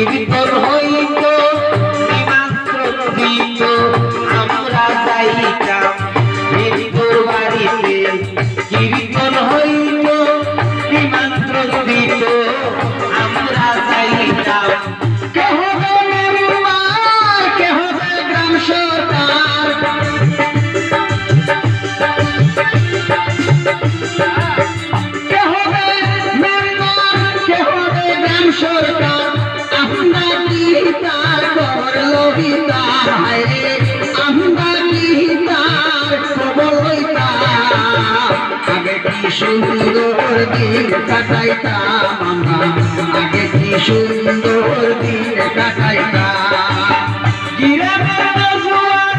இருப்பதோ লহিতাম হায়রে আমরা কি তার খবর লইতাম আগে সুন্দর দিন কাটাইতাম আমরা? আগে কি সুন্দর দিন কাটাইতাম? গ্রামের নজওয়ান